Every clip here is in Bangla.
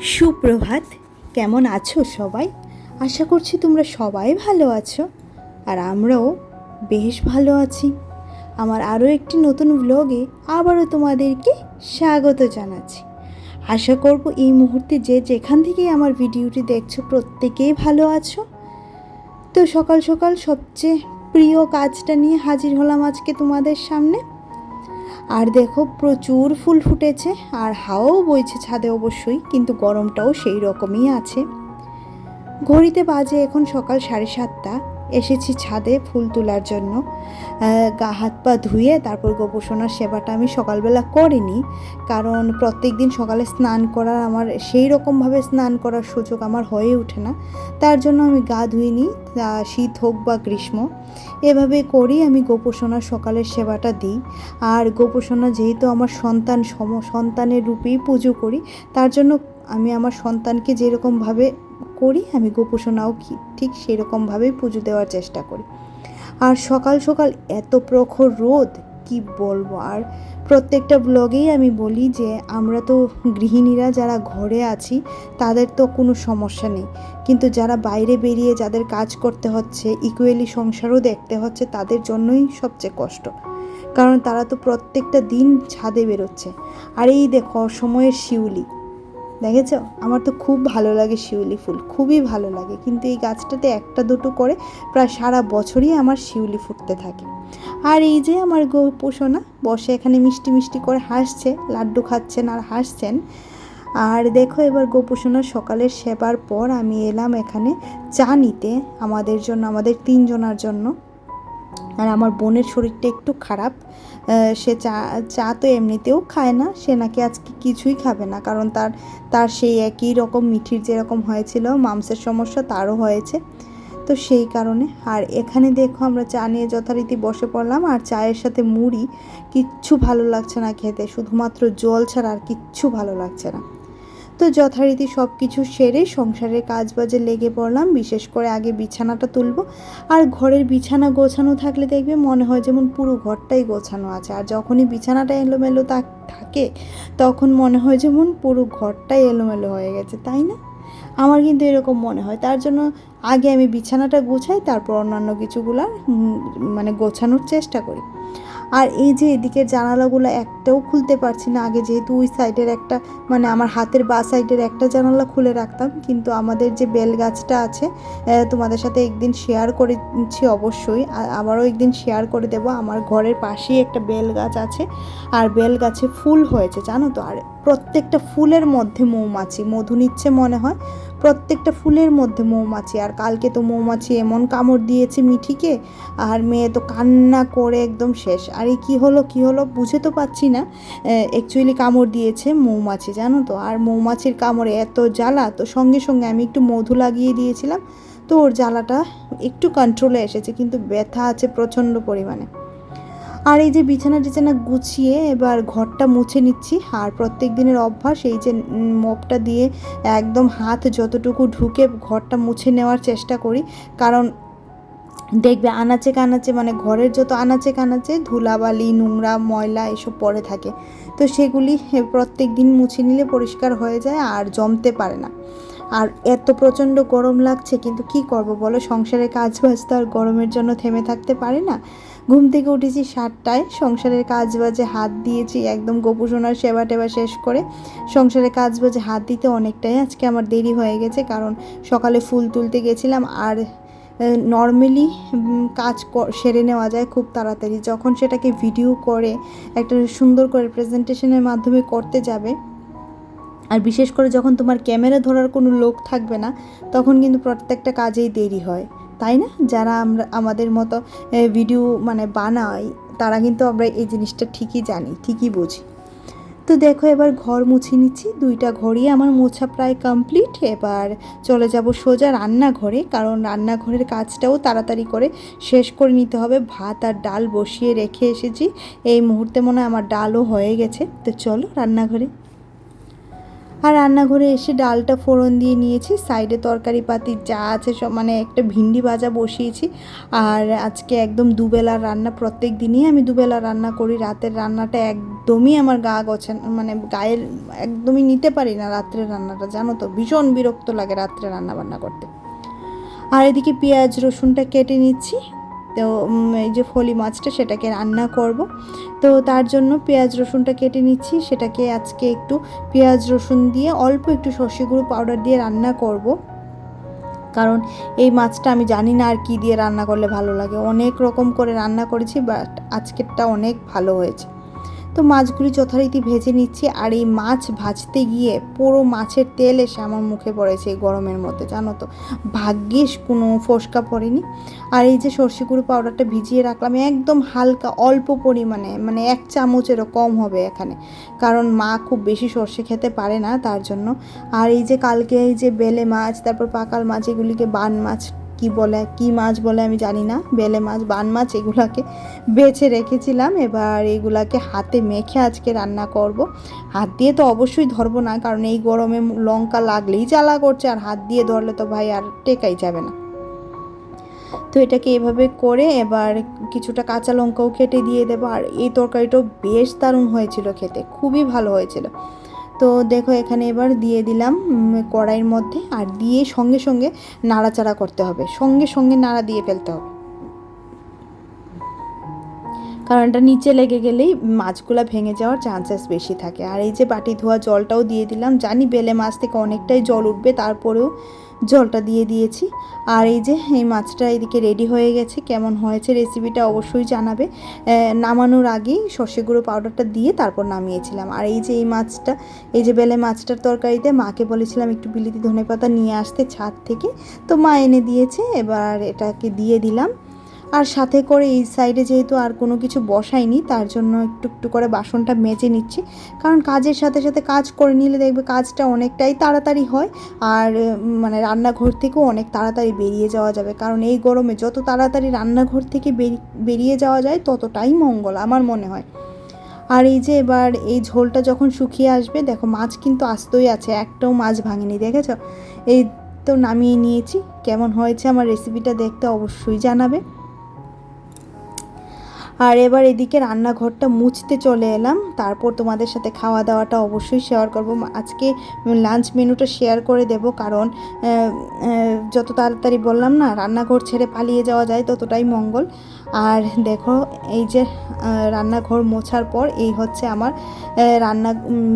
সুপ্রভাত, কেমন আছো সবাই? আশা করছি তোমরা সবাই ভালো আছো, আর আমরাও বেশ ভালো আছি। আমার আরও একটি নতুন ব্লগে আবারও তোমাদেরকে স্বাগত জানাচ্ছি। আশা করব এই মুহূর্তে যে যেখান থেকেই আমার ভিডিওটি দেখছ প্রত্যেকেই ভালো আছো। তো সকাল সকাল সবচেয়ে প্রিয় কাজটা নিয়ে হাজির হলাম আজকে তোমাদের সামনে। আর দেখো প্রচুর ফুল ফুটেছে আর হাওয়াও বইছে ছাদে অবশ্যই, কিন্তু গরমটাও সেই রকমই আছে। ঘড়িতে বাজে এখন সকাল সাড়ে সাতটা। এসেছি ছাদে ফুল তোলার জন্য। গা হাত পা ধুয়ে তারপর গোপোষণার সেবাটা আমি সকালবেলা করিনি। কারণ প্রত্যেক দিন সকালে স্নান করার আমার সেই রকমভাবে স্নান করার সুযোগ আমার হয়ে ওঠে না। তার জন্য আমি গা ধুইনি শীত হোক বা গ্রীষ্ম। এভাবে করি আমি গোপোষণার সকালের সেবাটা দিই। আর গোপোষণা যেহেতু আমার সন্তান সম, সন্তানের রূপেই পুজো করি, তার জন্য আমি আমার সন্তানকে যেরকমভাবে করি, আমি গোপোষণাও কি- ঠিক সেরকমভাবেই পুজো দেওয়ার চেষ্টা করি। আর সকাল সকাল এত প্রখর রোদ, কি বলব? আর প্রত্যেকটা ব্লগেই আমি বলি যে, আমরা তো গৃহিণীরা যারা ঘরে আছি, তাদের তো কোনো সমস্যা নেই। কিন্তু যারা বাইরে বেরিয়ে যাদের কাজ করতে হচ্ছে ইকুয়ালি সংসারও দেখতে হচ্ছে, তাদের জন্যই সবচেয়ে কষ্ট। কারণ তারা তো প্রত্যেকটা দিন ছাদে বেরোচ্ছে। আর এই দেখো, অসময়ের শিউলি। দেখেছ? আমার তো খুব ভালো লাগে শিউলি ফুল, খুবই ভালো লাগে। কিন্তু এই গাছটাতে একটা দুটো করে প্রায় সারা বছরই আমার শিউলি ফুটতে থাকে। আর এই যে আমার গোপোষণা বসে এখানে মিষ্টি মিষ্টি করে হাসছে, লাড্ডু খাচ্ছেন আর হাসছেন। আর দেখো এবার গোপোষণার সকালের সেবার পর আমি এলাম এখানে চা নিতে আমাদের জন্য, আমাদের তিনজনার জন্য। আর আমার বোনের শরীরটা একটু খারাপ সে চা চা তো এমনিতেও খায় না, সে নাকি আজকে কিছুই খাবে না। কারণ তার তার সেই একই রকম মিঠির যেরকম হয়েছিল মাংসের সমস্যা তারও হয়েছে। তো সেই কারণে, আর এখানে দেখো আমরা চা নিয়ে যথারীতি বসে পড়লাম, আর চায়ের সাথে মুড়ি, কিচ্ছু ভালো লাগছে না খেতে, শুধুমাত্র জল ছাড়া আর কিচ্ছু ভালো লাগছে না। তো যথারীতি সব কিছু সেরে সংসারের কাজ বাজে লেগে পড়লাম বিশেষ করে আগে বিছানাটা তুলবো। আর ঘরের বিছানা গোছানো থাকলে দেখবে মনে হয় যেমন পুরো ঘরটাই গোছানো আছে। আর যখনই বিছানাটা এলোমেলো তা- থাকে তখন মনে হয় যেমন পুরো ঘরটাই এলোমেলো হয়ে গেছে তাই না? আমার কিন্তু এরকম মনে হয়। তার জন্য আগে আমি বিছানাটা গোছাই তারপর অন্যান্য কিছুগুলা উম, মানে গোছানোর চেষ্টা করি। আর এই যে এদিকের জানালাগুলো একটাও খুলতে পারছি না। আগে যেহেতু ওই সাইডের একটা মানে আমার হাতের বা সাইডের একটা জানালা খুলে রাখতাম, কিন্তু আমাদের যে বেল গাছটা আছে তোমাদের সাথে একদিন শেয়ার করেছি অবশ্যই। আবারও একদিন শেয়ার করে দেব। আমার ঘরের পাশেই একটা বেল গাছ আছে, আর বেল গাছে ফুল হয়েছে, জানো তো? আর প্রত্যেকটা ফুলের মধ্যে মৌমাছি, মধু নিচ্ছে মনে হয়। প্রত্যেকটা ফুলের মধ্যে মৌমাছি, আর কালকে তো মৌমাছি এমন কামড় দিয়েছে মিঠিকে, আর মেয়ে তো কান্না করে একদম শেষ। আর এই কী হলো কী হলো বুঝে তো পাচ্ছি না। অ্যাকচুয়ালি কামড় দিয়েছে মৌমাছি, জানো তো। আর মৌমাছির কামড়ে এত জ্বালা, তো সঙ্গে সঙ্গে আমি একটু মধু লাগিয়ে দিয়েছিলাম, তো ওর জ্বালাটা একটু কন্ট্রোলে এসেছে, কিন্তু ব্যথা আছে প্রচণ্ড পরিমাণে। আর এই যে বিছানা টিছানা গুছিয়ে এবার ঘরটা মুছে নিচ্ছি। আর প্রত্যেক দিনের অভ্যাস এই যে মপটা দিয়ে একদম হাত যতটুকু ঢুকে ঘরটা মুছে নেওয়ার চেষ্টা করি। কারণ দেখবে আনাচে কানাচে মানে ঘরের যত আনাচে কানাচে ধুলাবালি, নোংরা, ময়লা এসব পড়ে থাকে। তো সেগুলি প্রত্যেক দিন মুছে নিলে পরিষ্কার হয়ে যায় আর জমতে পারে না। আর এত প্রচণ্ড গরম লাগছে, কিন্তু কি করব বলো? সংসারের কাজ বাজ তো আর গরমের জন্য থেমে থাকতে পারে না। ঘুম থেকে উঠেছি সাতটায়, সংসারের কাজ বাজে হাত দিয়েছি, একদম গোপুসোনার সেবা টেবা শেষ করে সংসারের কাজ বাজে হাত দিতে অনেকটাই আজকে আমার দেরি হয়ে গেছে, কারণ সকালে ফুল তুলতে গেছিলাম আর নর্মালি কাজ সেরে নেওয়া যায় খুব তাড়াতাড়ি। যখন সেটাকে ভিডিও করে, একটা সুন্দর করে প্রেজেন্টেশনের মাধ্যমে করতে যাবে, আর বিশেষ করে যখন তোমার ক্যামেরা ধরার কোনো লোক থাকবে না, তখন কিন্তু প্রত্যেকটা কাজেই দেরি হয়। তাই না? যারা আমরা, আমাদের মতো ভিডিও মানে বানাই তারা কিন্তু আমরা এই জিনিসটা ঠিকই জানি, ঠিকই বুঝি। তো দেখো, এবার ঘর মুছে নিচ্ছি, দুইটা ঘরই আমার মোছা প্রায় কমপ্লিট এবার চলে যাব সোজা রান্নাঘরে, কারণ রান্নাঘরের কাজটাও তাড়াতাড়ি করে শেষ করে নিতে হবে। ভাত আর ডাল বসিয়ে রেখে এসেছি। এই মুহূর্তে মনে হয় আমার ডালও হয়ে গেছে। তো চলো রান্নাঘরে। আর রান্নাঘরে এসে ডালটা ফোড়ন দিয়ে নিয়েছি। সাইডে তরকারি পাতি যা আছে সব মানে একটা ভিন্ডি ভাজা বসিয়েছি। আর আজকে একদম দুবেলার রান্না, প্রত্যেক দিনই আমি দুবেলা রান্না করি। রাতের রান্নাটা একদমই আমার গা গছেন মানে গায়ের, একদমই নিতে পারি না রাত্রের রান্নাটা, জানো তো? ভীষণ বিরক্ত লাগে রাত্রে রান্না বান্না করতে। আর এদিকে পেঁয়াজ রসুনটা কেটে নিচ্ছি। তো এই যে ফলি মাছটা সেটাকে রান্না করব। তো তার জন্য পেঁয়াজ রসুনটা কেটে নিচ্ছি। সেটাকে আজকে একটু পেঁয়াজ রসুন দিয়ে অল্প একটু সর্ষে গুঁড়ো পাউডার দিয়ে রান্না করব। কারণ এই মাছটা আমি জানি না আর কি দিয়ে রান্না করলে ভালো লাগে। অনেক রকম করে রান্না করেছি, বাট আজকেরটা অনেক ভালো হয়েছে। তো মাছগুলি যথারীতি ভেজে নিচ্ছি আর এই মাছ ভাজতে গিয়ে পুরো মাছের তেল এসে আমার মুখে পড়েছে এই গরমের মধ্যে, জানো তো। ভাগ্যিস কোনো ফোসকা পড়েনি। আর এই যে সর্ষে গুঁড়ো পাউডারটা ভিজিয়ে রাখলাম, একদম হালকা, অল্প পরিমাণে মানে এক চামচেরও কম হবে এখানে। কারণ মা খুব বেশি সর্ষে খেতে পারে না তার জন্য। আর এই যে কালকে এই যে বেলে মাছ, তারপর পাকাল মাছ, এগুলিকে বান মাছ কি বলে, কি মাছ বলে আমি জানি না, বেলে মাছ, বান মাছ এগুলাকে বেছে রেখেছিলাম। এবার এগুলাকে হাতে মেখে আজকে রান্না করব। হাত দিয়ে তো অবশ্যই ধরবো না, কারণ এই গরমে লঙ্কা লাগলেই জ্বালা করছে, আর হাত দিয়ে ধরলে তো ভাই আর টেকাই যাবে না। তো এটাকে এভাবে করে এবার কিছুটা কাঁচা লঙ্কাও কেটে দিয়ে দেবো, আর এই তরকারিটাও বেশ দারুণ হয়েছিল খেতে, খুবই ভালো হয়েছিল। তো দেখো এখানে এবার দিয়ে দিলাম কড়াইয়ের মধ্যে আর দিয়ে সঙ্গে সঙ্গে নাড়াচাড়া করতে হবে। সঙ্গে সঙ্গে নাড়া দিয়ে ফেলতে হবে। কারণ এটা নিচে লেগে গেলেই মাছগুলো ভেঙে যাওয়ার চান্সেস বেশি থাকে। আর এই যে বাটি ধোয়া জলটাও দিয়ে দিলাম। জানি বেলে মাছ থেকে অনেকটাই জল উঠবে, তারপরেও জলটা দিয়ে দিয়েছি। আর এই যে, এই মাছটা এদিকে রেডি হয়ে গেছে। কেমন হয়েছে রেসিপিটা অবশ্যই জানাবে। নামানোর আগেই সর্ষে গুঁড়ো পাউডারটা দিয়ে তারপর নামিয়েছিলাম। আর এই যে, এই মাছটা, এই যে বেলে মাছটার তরকারিতে মাকে বলেছিলাম একটু বিলিতি ধনেপাতা নিয়ে আসতে ছাদ থেকে। তো মা এনে দিয়েছে, এবার এটাকে দিয়ে দিলাম। আর সাথে করে এই সাইডে যেহেতু আর কোনো কিছু বসাইনি তার জন্য একটু একটু করে বাসনটা মেজে নিচ্ছি। কারণ কাজের সাথে সাথে কাজ করে নিলে দেখবে কাজটা অনেকটাই তাড়াতাড়ি হয় আর মানে রান্নাঘর থেকেও অনেক তাড়াতাড়ি বেরিয়ে যাওয়া যাবে। কারণ এই গরমে যত তাড়াতাড়ি রান্নাঘর থেকে বেরিয়ে যাওয়া যায় ততটাই মঙ্গল আমার মনে হয়। আর এই যে এবার এই ঝোলটা যখন শুকিয়ে আসবে, দেখো মাছ কিন্তু আস্তই আছে, একটাও মাছ ভাঙেনি, দেখেছ? এই তো নামিয়ে নিয়েছি, কেমন হয়েছে আমার রেসিপিটা দেখতে অবশ্যই জানাবে। আর এবার এদিকে রান্নাঘরটা মুছতে চলে এলাম। তারপর তোমাদের সাথে খাওয়া দাওয়াটা অবশ্যই শেয়ার করব। আজকে লাঞ্চ মেনুটা শেয়ার করে দেব কারণ যত তাড়াতাড়ি বললাম না, রান্নাঘর ছেড়ে পালিয়ে যাওয়া যায় ততটাই মঙ্গল। আর দেখো, এই যে রান্নাঘর মোছার পর এই হচ্ছে আমার রান্না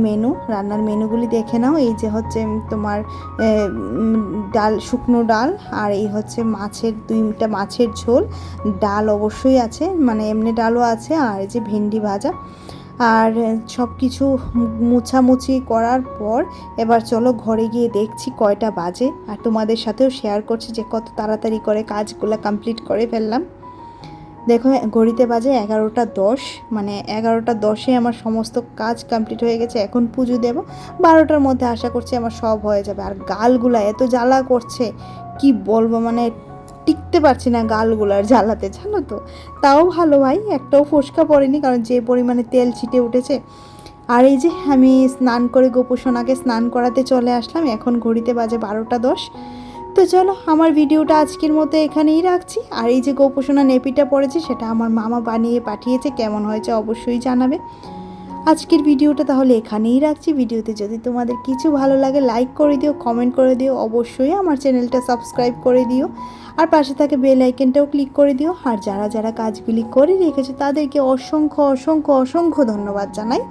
মেনু। রান্নার মেনুগুলি দেখে নাও। এই যে হচ্ছে তোমার ডাল, শুকনো ডাল, আর এই হচ্ছে মাছের দুইটা মাছের ঝোল। ডাল অবশ্যই আছে মানে এমনি ডালও আছে, আর এই যে ভেন্ডি ভাজা। আর সব কিছু মুছামুছি করার পর এবার চলো ঘরে গিয়ে দেখছি কয়টা বাজে। আর তোমাদের সাথেও শেয়ার করছি যে কত তাড়াতাড়ি করে কাজগুলো কমপ্লিট করে ফেললাম। দেখো, ঘড়িতে বাজে এগারোটা দশ মানে এগারোটা দশে আমার সমস্ত কাজ কমপ্লিট হয়ে গেছে, এখন পুজো দেব। বারোটার মধ্যে আশা করছি আমার সব হয়ে যাবে। আর গালগুলা এত জ্বালা করছে, কি বলব মানে টিকতে পারছি না গালগুলার জ্বালাতে, জানো তো? তাও ভালো ভাই, একটাও ফোসকা পড়েনি, কারণ যে পরিমাণে তেল ছিটে উঠেছে। আর এই যে আমি স্নান করে গোপোষণাকে স্নান করাতে চলে আসলাম, এখন ঘড়িতে বাজে বারোটা দশ। তো চলো, আমার ভিডিওটা আজকের মতো এখানেই রাখছি। আর এই যে গোপোষণা নেপিটা পড়েছে, সেটা আমার মামা বানিয়ে পাঠিয়েছে, কেমন হয়েছে অবশ্যই জানাবে। আজকের ভিডিওটা তাহলে এখানেই রাখছি। ভিডিওতে যদি তোমাদের কিছু ভালো লাগে লাইক করে দিও কমেন্ট করে দিও, অবশ্যই আমার চ্যানেলটা সাবস্ক্রাইব করে দিও। আর পাশে থাকে বেল আইকনটাও ক্লিক করে দিও। আর যারা যারা কাজগুলি করে রেখেছো, তাদেরকে অসংখ্য অসংখ্য অসংখ্য ধন্যবাদ জানাই।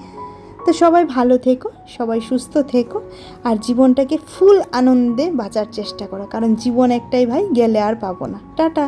তো সবাই ভালো থেকো, সবাই সুস্থ থেকো আর জীবনটাকে ফুল আনন্দে বাঁচার চেষ্টা করো, কারণ জীবন একটাই ভাই, গেলে আর পাবো না। টাটা।